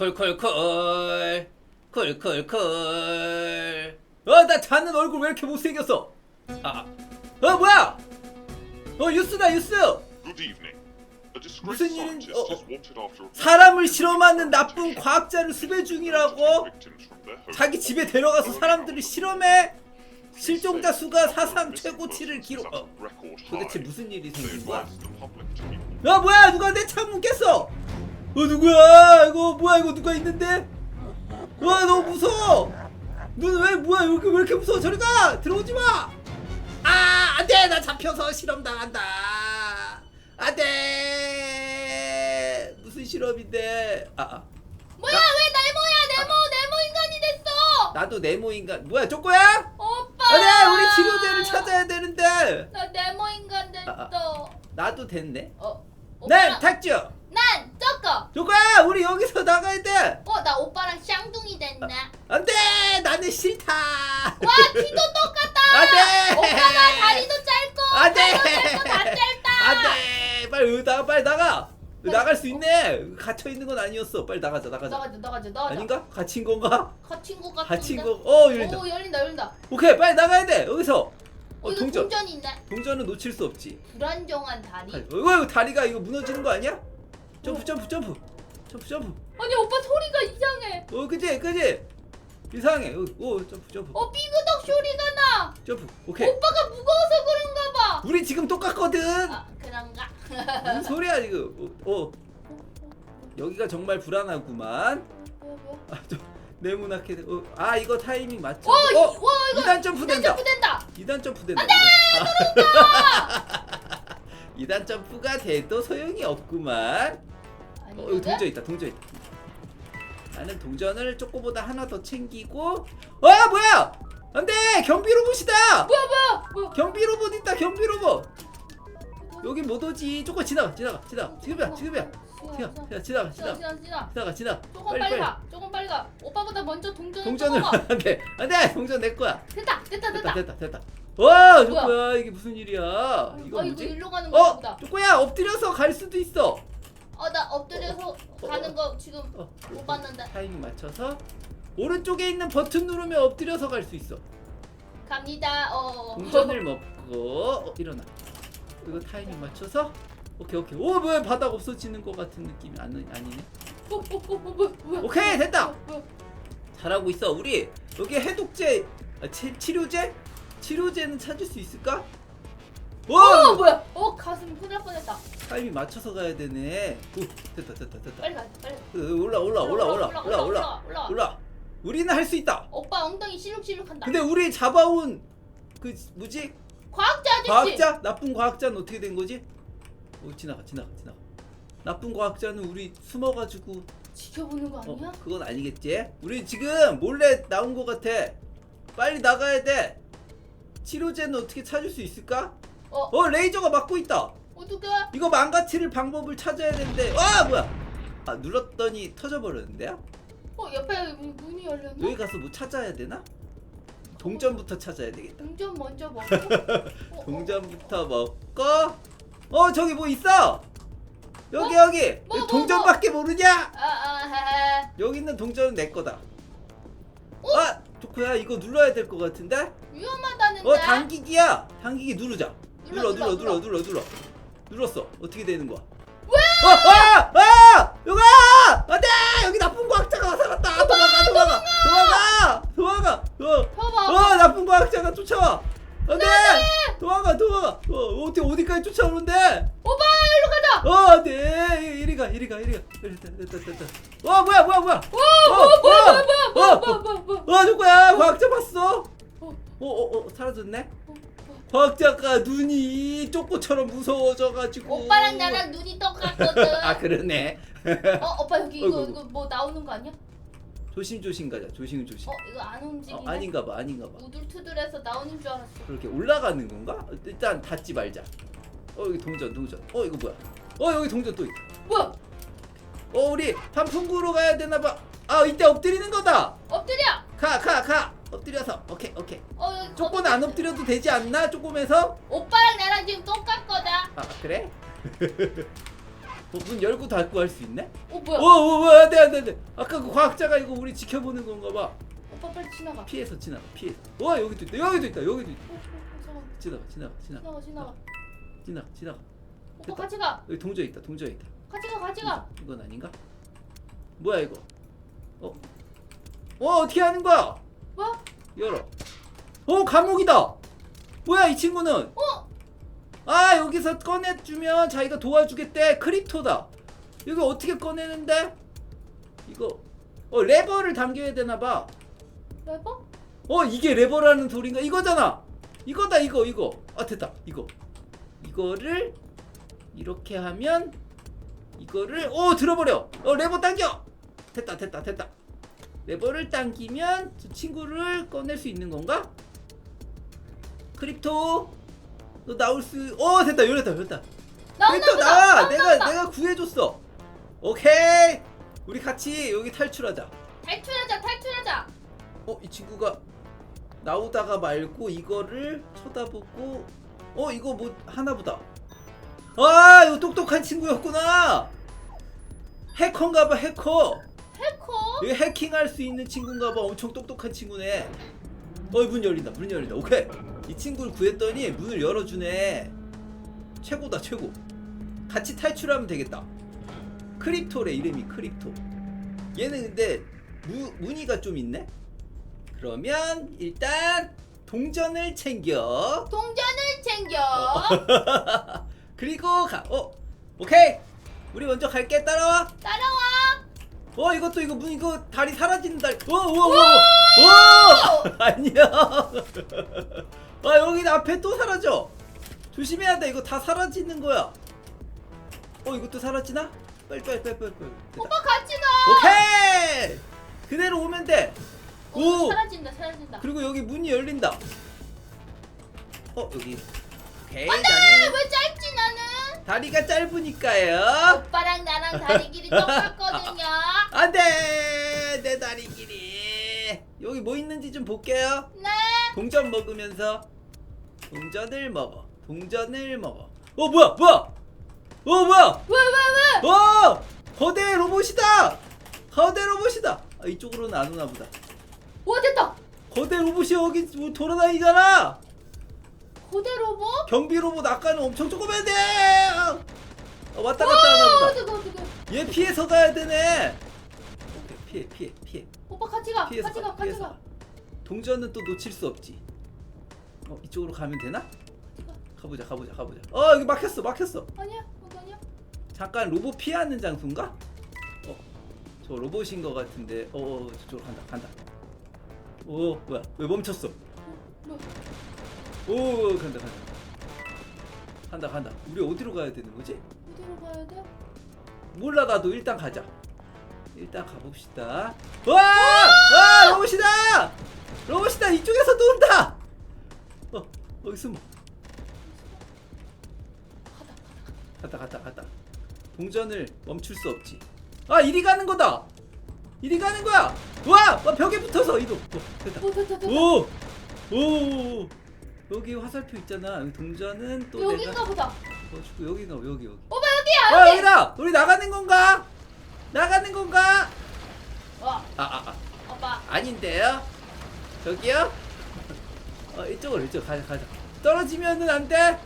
콜콜콜. 콜콜콜. 어나 자는 얼굴 왜 이렇게 못생겼어? 아, 어 뭐야? 어 뉴스다 뉴스. Good evening. A 무슨 일인- scientist 어, is wanted after a 사람을 실험하는 나쁜 과학자를 수배 중이라고? victims from their home. 자기 집에 데려가서 사람들을 실험해? 실종자 수가 사상 최고치를 기록 어, 도대체 무슨 일이 생긴 거야? 야 뭐야? 누가 내 창문 깼어 어 누구야? 이거 뭐야? 이거 누가 있는데? 와 너무 무서워. 너왜 뭐야? 왜 이렇게, 왜 이렇게 무서워? 저리 가! 들어오지 마아 안돼! 나 잡혀서 실험 당한다. 안돼! 무슨 실험인데? 아, 아. 뭐야? 나- 왜 네모야? 네모 네모 인간이 됐어! 나도 네모 인간. 뭐야 쪼꼬야? 오빠! 아니야 우리 치료제를 찾아야 되는데. 나 네모 인간 됐어. 아, 나도 됐네. 어난 오빠랑 탁주 난 저거. 쪼꼬야 우리 여기서 나가야 돼. 어 나 오빠랑 쌍둥이 됐네 안돼! 나는 싫다. 와 키도 똑같다 안 돼! 오빠가 다리도 짧고 안 돼! 팔도 짧고 다 짧다. 안돼! 빨리 으, 나가 빨리 나가. 으, 나갈 수 있네. 갇혀 있는 건 아니었어. 빨리 나가자 나가자. 나가자 나가자 나가자. 아닌가? 갇힌 건가? 갇힌 거 같은데? 갇힌 거 어 열린다. 오 열린다 열린다. 오케이 빨리 나가야 돼. 여기서. 어 어, 이거 동전. 동전 있네. 동전은 놓칠 수 없지. 불안정한 다리. 어, 이거 다리가 이거 무너지는 거 아니야 점프 점프 점프. 점프 점프. 아니 오빠 소리가 이상해. 어 그지 그지 이상해. 어, 어 점프 점프. 어 삐그덕 소리가 나 점프. 오케이. 오빠가 무거워서 그런가 봐. 우리 지금 똑같거든. 아, 그런가? 무슨 소리야 지금? 어, 어. 여기가 정말 불안하구만. 뭐야 뭐야? 아, 저, 돼. 어, 아 이거 타이밍 맞춰 와, 이- 어 와 이거 2단 점프 이단 된다. 점프 된다. 2단 점프 된다. 2단 점프가 돼도 소용이 없구만 어 여기 동전 있다 동전 있다. 나는 동전을 쪼꼬보다 하나 더 챙기고 와 뭐야? 안돼! 경비 로봇이다! 뭐야 뭐야? 뭐야? 경비 로봇 있다 경비 로봇. 여기 못 오지? 조금 지나가 지나가 지나가. 지금이야 지금이야. 지나가 지나가 지나가 지나. 지나가 지나 지나. 지나가 조금 빨리, 가 조금 빨리 가. 오빠보다 먼저 동전을 동전을 안돼 안돼! 동전 내 거야. 됐다 됐다 됐다 됐다. 됐다 됐다. 와 뭐야? 조코야? 이게 무슨 일이야? 어, 이거 이거 뭐지? 일로 가는 어 보다. 조코야 엎드려서 갈 수도 있어 어 나 엎드려서 어, 가는 어. 거 지금 어, 못 봤는데. 타이밍 맞춰서 오른쪽에 있는 버튼 누르면 엎드려서 갈 수 있어. 갑니다. 어. 동전을 먹고 어, 일어나. 그리고 타이밍 맞춰서 오케이 오케이. 오 뭐야 바닥 없어지는 것 같은 느낌이 아니, 아니네. 어, 어, 어, 어. 오케이, 됐다. 잘하고 있어 우리. 여기 해독제 아, 치, 치료제? 치료제는 찾을 수 있을까 와! 어 뭐야? 어 가슴 끊을 뻔했다. 타이밍 맞춰서 가야 되네. 오, 됐다 됐다 됐다. 빨리 가. 빨리. 가. 그, 으, 올라 올라 올라 올라 올라 올라 올라. 올라. 우리는 할 수 있다. 오빠 엉덩이 시룩시룩한다. 근데 우리 잡아온 그 뭐지? 과학자 아저씨. 과학자? 나쁜 과학자는 어떻게 된 거지? 어 지나가 지나가 지나가. 나쁜 과학자는 우리 숨어가지고 지켜보는 거 어, 아니야? 어, 그건 아니겠지? 우리 지금 몰래 나온 거 같아. 빨리 나가야 돼. 치료제는 어떻게 찾을 수 있을까? 어? 어 레이저가 막고 있다. 어떡해? 이거 망가뜨릴 방법을 찾아야 되는데. 아 뭐야? 아 눌렀더니 터져버렸는데요? 어 옆에 문- 문이 열렸나? 여기 가서 뭐 찾아야 되나? 동전부터 찾아야 되겠다. 동전 먼저 먹고? 어, 어, 동전부터 먹고? 어 저기 뭐 있어? 여기 뭐? 여기. 뭐, 뭐, 동전밖에 모르냐? 아, 아. 여기 있는 동전은 내 거다. 어? 아 조코야. 이거 눌러야 될 것 같은데? 위험하다는데? 어 당기기야. 당기기 누르자 눌러 눌러, 눌러 눌러 눌러, 눌렀어 어떻게 되는 거야 왜? 어, 아! 아! 여가! 안돼! 여기 나쁜 과학자가 나타났다! 도망가, 도망가, 도망가, 도망가! 어, 봐봐 어, 나쁜 과학자가 쫓아와! 안돼! 도망가, 도망가! 어, 어떻게 어디까지 쫓아오는데? 오빠 일로 가자 어, 안돼! 이리 가, 이리 가, 이리 가. 됐다, 됐다, 됐다. 어, 뭐야, 뭐야, 뭐야? 오 어, 뭐야 뭐야 뭐야 뭐야 어, 뭐야 뭐야 뭐야 어, 누구야? 과학자 봤어? 어, 어, 어, 어, 사라졌네? 어, 어. 과학자가 눈이 쪼꼬처럼 무서워져가지고. 오빠랑 나랑 눈이 똑같거든 아, 그러네. 어 오빠 여기 이거 어이구. 이거 뭐 나오는 거 아니야? 조심조심 가자, 조심조심. 어 이거 안 움직이네 어, 아닌가 봐, 아닌가 봐. 우둘투둘해서 나오는 줄 알았어 그렇게 올라가는 건가? 일단 닫지 말자. 어 여기 동전, 동전. 어 이거 뭐야? 어 여기 동전 또 있다. 뭐야 어 우리 단풍구로 가야 되나 봐. 아 이때 엎드리는 거다. 엎드려 가, 가, 가. 엎드려서. 오케이, 오케이. 어 조금 거북이 안. 엎드려도 되지 않나? 조금에서? 오빠랑 나랑 지금 똑같거든 아 그래? 어, 문 열고 닫고 할 수 있네? 어 뭐야? 오, 오, 오, 안돼, 안돼, 안돼. 아까 그 과학자가 이거 우리 지켜보는 건가 봐. 오빠 빨리 지나가. 피해서 지나가, 피해서. 와, 여기도 있다, 여기도 있다, 여기도 있다. 어, 어, 잠깐. 지나가, 지나가, 지나가, 지나가 지나가. 지나가, 지나가. 오빠 됐다. 같이 가. 여기 동전 있다, 동전 있다. 같이 가 같이 가. 이건 아닌가? 뭐야 이거? 어? 어 어떻게 하는 거야? 뭐야? 열어. 어 감옥이다. 뭐야 이 친구는? 어? 아 여기서 꺼내주면 자기가 도와주겠대. 크립토다. 이거 어떻게 꺼내는데? 이거 어 레버를 당겨야 되나 봐. 레버? 어 이게 레버라는 소린가? 이거잖아. 이거다 이거 이거. 아 됐다 이거. 이거를 이렇게 하면 이거를 오 들어버려. 어 레버 당겨. 됐다 됐다 됐다. 레버를 당기면 저 친구를 꺼낼 수 있는 건가? 크립토 너 나올 수. 어 됐다 열렸다 열렸다. 나온다 크립토. 나와. 나온다, 내가 나온다. 내가 구해줬어. 오케이. 우리 같이 여기 탈출하자. 탈출하자 탈출하자. 어, 이 친구가 나오다가 말고 이거를 쳐다보고 어, 이거 뭐 하나보다. 아, 이거 똑똑한 친구였구나. 해커인가 봐, 해커. 해커? 이거 해킹할 수 있는 친구인가 봐. 엄청 똑똑한 친구네. 어, 문 열린다. 문 열린다. 오케이. 이 친구를 구했더니 문을 열어주네. 최고다, 최고. 같이 탈출하면 되겠다. 크립토래 이름이 크립토. 얘는 근데 무, 무늬가 좀 있네. 그러면 일단 동전을 챙겨. 동전을 챙겨. 그리고 가. 어, 오케이. 우리 먼저 갈게. 따라와. 따라와. 어 이것도 이거 문 이거 다리 사라지는 다리. 오오오오 안녕 아 여기 앞에 또 사라져. 조심해야 돼. 이거 다 사라지는 거야. 어 이것도 사라지나? 빨리 빨리 빨리 빨리 빨리. 됐다. 오빠 같이 가. 오케이! 그대로 오면 돼. 어, 오! 사라진다 사라진다. 그리고 여기 문이 열린다. 어 여기. 오케이 안돼! 나는 왜 짧지 나는? 다리가 짧으니까요. 오빠랑 나랑 다리 길이 똑같거든요. 안돼! 내 다리 길이 여기 뭐 있는지 좀 볼게요. 네. 동전 먹으면서 동전을 먹어. 동전을 먹어. 어 뭐야 뭐야? 어 뭐야? 왜 왜 왜? 어! 거대 로봇이다! 거대 로봇이다! 아, 이쪽으로는 안 오나 보다. 와 됐다. 거대 로봇이 여기 뭐 돌아다니잖아! 고대 로봇? 경비 로봇 아까는 엄청 조그만데! 어, 왔다 갔다 하나 와 보다. 뜨거 뜨거. 얘 피해서 가야 되네 피해 피해 피해 오빠 같이 가. 피해서 같이 가, 가 같이 피해서 가. 가. 동전은 또 놓칠 수 없지. 어 이쪽으로 가면 되나? 같이 가. 가보자 가보자 가보자. 어 여기 막혔어 막혔어. 아니야 거기 아니야. 잠깐 로봇 피하는 장소인가? 어 저 로봇인 것 같은데. 어, 어 저쪽으로 간다 간다. 오 뭐야 왜 멈췄어? 어, 뭐? 오 간다 간다. 간다 간다. 우리 어디로 가야 되는 거지? 어디로 가야 돼? 몰라 나도 일단 가자. 일단 가봅시다. 와! 와 로봇이다! 로봇이다 이쪽에서 또 온다. 어 여기 숨어. 갔다 갔다 갔다. 동전을 멈출 수 없지. 아 이리 가는 거다. 이리 가는 거야. 와, 와 벽에 붙어서 이동. 어, 됐다. 오 됐다 됐다. 오, 오, 여기 화살표 있잖아. 여기 동전은 또 여긴가 내가 보다. 어, 주고 여기가 여기 여기. 오빠 여기야 아 여기. 여기다. 우리 나가는 건가? 나가는 건가? 와 아, 아, 아. 오빠. 아닌데요? 저기요? 어, 이쪽으로 이쪽 가자 가자. 떨어지면은 안 돼.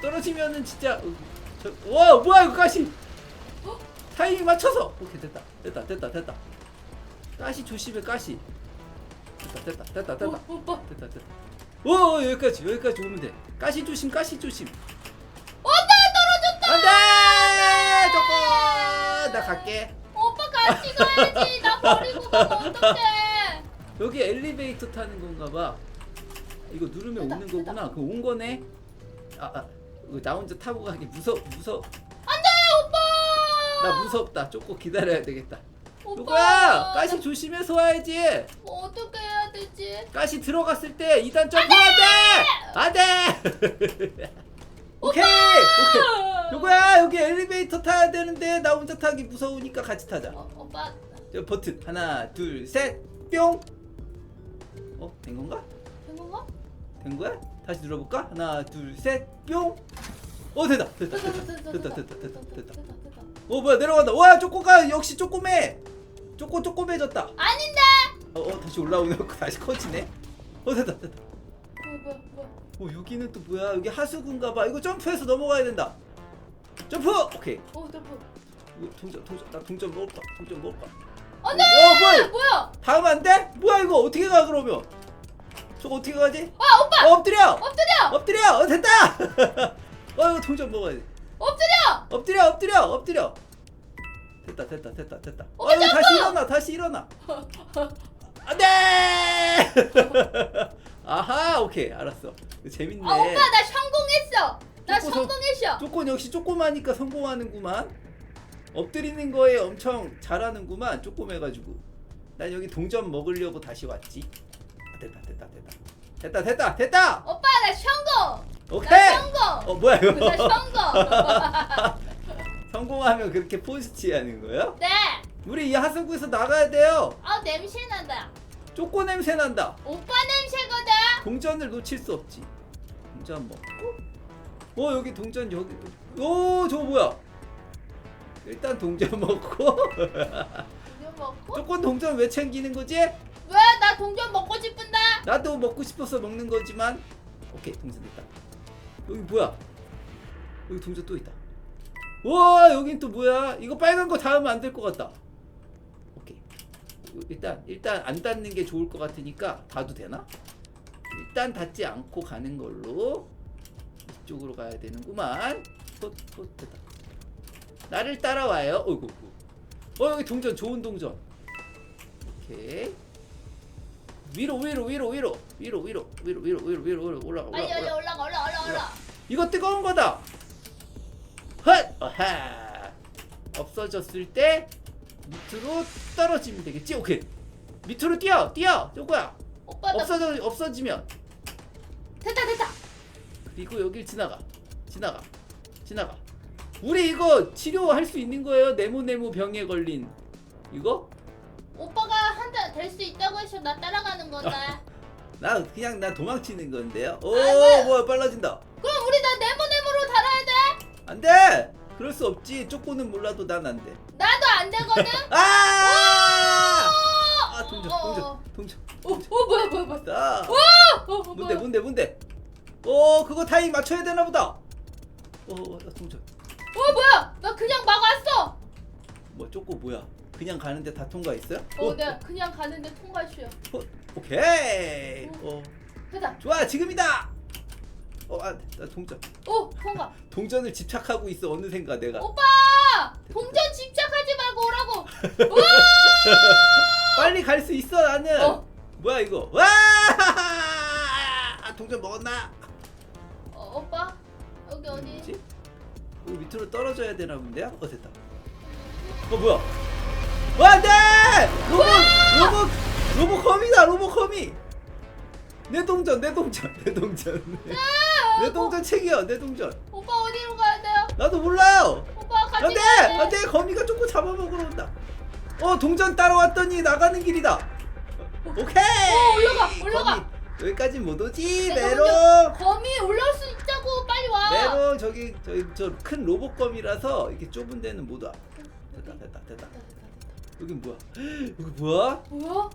떨어지면은 진짜 어, 저, 와 뭐야 이거 가시. 어? 타이밍 맞춰서. 오케이 됐다 됐다 됐다 됐다. 가시 조심해 가시. 됐다 됐다 됐다 됐다 오, 오빠. 됐다 됐다. 오 오, 여기까지 여기까지 오면 돼. 가시 조심 가시 조심. 안돼 떨어졌다. 안돼 저거 나 갈게. 오빠 같이 가야지. 나 버리고 가면 어떡해? 여기 엘리베이터 타는 건가 봐. 이거 누르면 됐다, 오는. 거구나. 그 온 거네. 아, 아. 이거 나 혼자 타고 가기 무서 무서. 안 돼 오빠. 나 무섭다. 조금 기다려야 되겠다. 오빠. 누구야? 가시 조심해서 와야지. 뭐 어떻게 해야 되지? 가시 들어갔을 때 2단 점프해야 돼. 안 돼. 오케이. 오케이. 요거야 여기 엘리베이터 타야 되는데 나 혼자 타기 무서우니까 같이 타자. 어, 오빠. 저 버튼. 하나 둘셋뿅. 어? 된 건가? 된 건가? 된 거야? 다시 눌러볼까? 하나 둘셋뿅. 어 됐다. 됐다 됐다. 됐다 됐다 됐다 됐다. 어 뭐야 내려간다. 와 쪼꼬가 역시 쪼꼬매. 쪼꼬 쪼꼬매졌다. 아닌데! 어, 어 다시 올라오네 다시 커지네. 어 됐다 됐다. 뭐야 뭐야 뭐야. 어 여기는 또 뭐야? 여기 하수구인가봐. 이거 점프해서 넘어가야 된다. 점프! 오케이. 어 점프. 이거 동전 동전 나 동전 먹을까 동전 먹을까 안돼! 어 뭐야 뭐야? 다음 안 돼? 뭐야 이거? 어떻게 가 그러면? 저거 어떻게 가지? 아 오빠! 어, 엎드려! 엎드려! 엎드려! 어 됐다! 어 이거 동전 먹어야 돼. 엎드려! 엎드려 엎드려 엎드려. 됐다 됐다 됐다 됐다. 어 오빠 이거! 다시 일어나 다시 일어나. 안돼! 아하 오케이. 알았어. 재밌네. 아 오빠 나 성공했어 나 쪼꼬, 저- 성공했어 쪼꼬 역시 쪼꼬마니까 성공하는구만. 엎드리는 거에 엄청 잘하는구만 쪼꼬매가지고. 난 여기 동전 먹으려고 다시 왔지. 아, 됐다 됐다 됐다. 됐다 됐다 됐다! 오빠 나 성공! 오케이! 나 성공! 어 뭐야 이거? 나 성공! 성공하면 그렇게 포스트 하는 거예요? 네! 우리 이 하수구에서 나가야 돼요. 아 냄새 난다. 쪼꼬 냄새 난다. 오빠 냄새거든! 동전을 놓칠 수 없지. 동전 먹고 어 여기 동전 여기. 오 저거 뭐야? 일단 동전 먹고. 이거 먹고? 쪼꼬 동전 왜 챙기는 거지? 왜? 나 동전 먹고 싶은데? 나도 먹고 싶어서 먹는 거지만. 오케이 동전 됐다. 여기 뭐야? 여기 동전 또 있다. 와 여긴 또 뭐야? 이거 빨간 거 닿으면 안 될 것 같다. 오케이. 일단 일단 안 닿는 게 좋을 것 같으니까 닿아도 되나? 일단 닿지 않고 가는 걸로 이쪽으로 가야 되는구만. 헛, 헛, 됐다. 나를 따라와요. 어이구. 어 여기 동전 좋은 동전. 오케이. 위로 위로 위로 위로. 위로 위로 위로 위로 위로 위로 위로. 올라가 빨리 올라가 올라가. 올라가 올라가 올라가. 올라가. 이거 뜨거운 거다. 헛! 어하. 없어졌을 때 밑으로 떨어지면 되겠지? 오케이. 밑으로 뛰어 뛰어. 오빠 나 없어져 없어지면. 됐다 됐다 그리고 여길 지나가. 지나가. 지나가. 우리 이거 치료할 수 있는 거예요? 네모네모 병에 걸린. 이거? 오빠가 한잔 될수 있다고 해서 나 따라가는 건데. 나 그냥 나 도망치는 건데요? 오 아이고. 뭐야 빨라진다. 그럼 우리 나 네모네모로 달아야 돼? 안돼! 그럴 수 없지. 쪼꼬는 몰라도 난 안돼. 나도 안 되거든? 아! 아 동전 어, 동전 어. 동전 어, 어 뭐야 뭐야 뭐야. 나 어, 어, 뭔데 뭐야. 뭔데 뭔데 어 그거 타임 맞춰야 되나 보다. 어 어, 나 동전 어 뭐야? 나 그냥 막 왔어. 뭐 쪼꼬 뭐야? 그냥 가는데 다 통과했어요? 어 내가 그냥 가는데 통과했어요. 어, 오케이. 어. 됐다 좋아 지금이다. 어아나 동전. 오 통과. 동전을 집착하고 있어 어느샌가 내가. 오빠! 동전 집착하지 말고 오라고. 빨리 갈 수 있어 나는. 어. 뭐야 이거? 와! 아, 동전 먹었나? 어, 여기 어디 뭐지? 여기 밑으로 떨어져야 되나 본데요? 어 됐다. 어 뭐야? 와 안돼! 로봇 로봇 로봇 거미다 로봇 거미. 내 동전 내 동전 내 동전 내 동전 책이야 내 동전. 오빠 어디로 가야 돼요 나도 몰라요. 오빠 같이 안돼 가야 돼 안돼 거미가 조금 잡아먹으러 온다. 어 동전 따라왔더니 나가는 길이다. 오케이. 어, 올라가, 올라가. 거미, 여기까지 못 오지 내가 메롱. 먼저 거미 올라올 수 있 다고 빨리 와 메롱 저기 저기 저 큰 로봇 거미라서 이렇게 좁은 데는 못 와. 됐다 됐다 됐다. 여긴 뭐야? 여기 뭐야? 뭐야 어,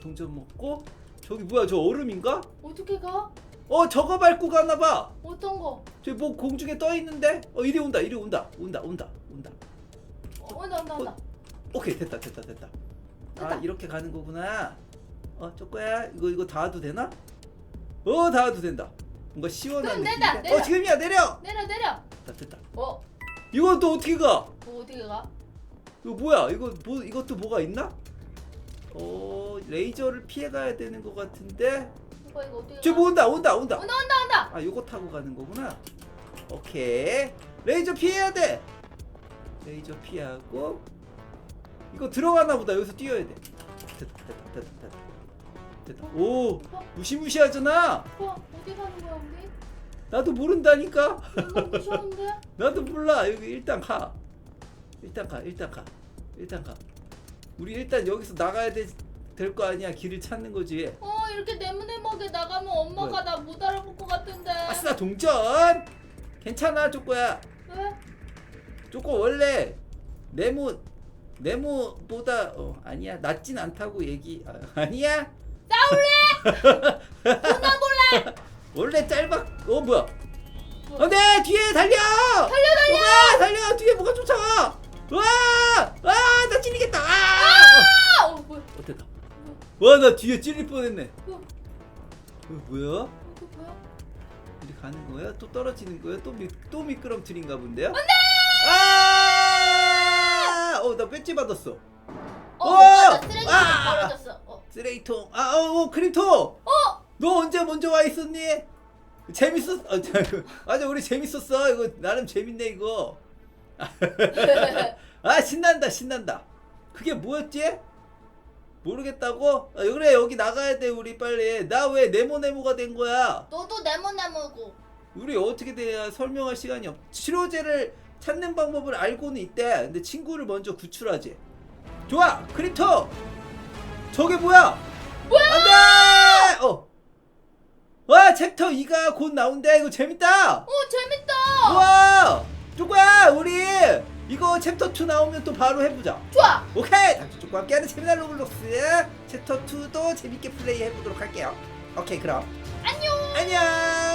동전 먹고 저기 뭐야? 저 얼음인가? 어떻게 가 어 저거 밟고 가나 봐. 어떤 거 저기 뭐 공중에 떠 있는데? 어 이리 온다 이리 온다 온다 온다 온다. 어, 온다 온다 온다 오케이 됐다 됐다 됐다. 아 됐다. 이렇게 가는 거구나. 어 쪼꼬야 이거 이거 닿아도 되나? 어 닿아도 된다. 뭔가 시원한 그럼 느낌. 내다, 내려. 어 지금이야 내려. 내려 내려 됐다 됐다. 어 이건 또 어떻게 가? 뭐 어떻게 가 이거 뭐야? 이거 뭐 이것도 뭐가 있나? 어 레이저를 피해 가야 되는 것 같은데. 오빠 이거 어떻게 저가뭐 온다 온다 온다. 온다 온다 온다 아 요거 타고 가는 거구나. 오케이. 레이저 피해야 돼. 레이저 피하고 이거 들어가나 보다. 여기서 뛰어야 돼. 됐다 됐다 됐다 됐다. 됐다. 오 무시무시하잖아. 오빠 어디 가는 거야 우리 나도 모른다니까. 무서운데 나도 몰라. 여기 일단 가. 일단 가. 일단 가. 일단 가. 우리 일단 여기서 나가야 될 거 아니야. 길을 찾는 거지. 어 이렇게 네모네모하게 나가면 엄마가 나 못 알아볼 것 같은데 아싸 동전. 괜찮아 쪼꼬야 왜? 쪼꼬 원래 네모 네모보다 어 아니야 낫진 않다고 얘기 아, 아니야 싸울래? 누나 몰래? 원래 짧아 어 뭐야 안돼 뒤에 달려 달려 달려! 와 달려 뒤에 뭐가 쫓아와 와와나 찔리겠다 아 아! 어 뭐야? 어, 됐다 와나 뒤에 찔릴 뻔했네 어, 어, 뭐야 이거 뭐야? 이리 가는 거야 또 떨어지는 거야 또, 미, 또 미끄럼틀인가 본데요 안돼! 아 어나 배지 받았어 어, 어! 오빠 나 쓰레기통 아! 버려졌어. 어, 쓰레기통. 아어 크림토! 어, 너 언제 먼저 와 있었니? 재밌었 어, 자, 그, 맞아 우리 재밌었어. 이거 나름 재밌네 이거. 아 신난다 신난다. 그게 뭐였지? 모르겠다고? 아, 그래 여기 나가야 돼 우리 빨리. 나 왜 네모네모가 된 거야? 너도 네모네모고. 우리 어떻게 돼야 설명할 시간이 없 치료제를 찾는 방법을 알고는 있대. 근데 친구를 먼저 구출하지. 좋아 크립토 저게 뭐야? 뭐야? 안돼! 어. 와 챕터 2가 곧 나온대. 이거 재밌다. 어, 재밌다. 우와. 쪼꼬야 우리. 이거 챕터 2 나오면 또 바로 해보자. 좋아. 오케이. 당신 쪽과 함께하는 재미난 로블록스. 챕터 2도 재밌게 플레이 해보도록 할게요. 오케이 그럼. 안녕. 안녕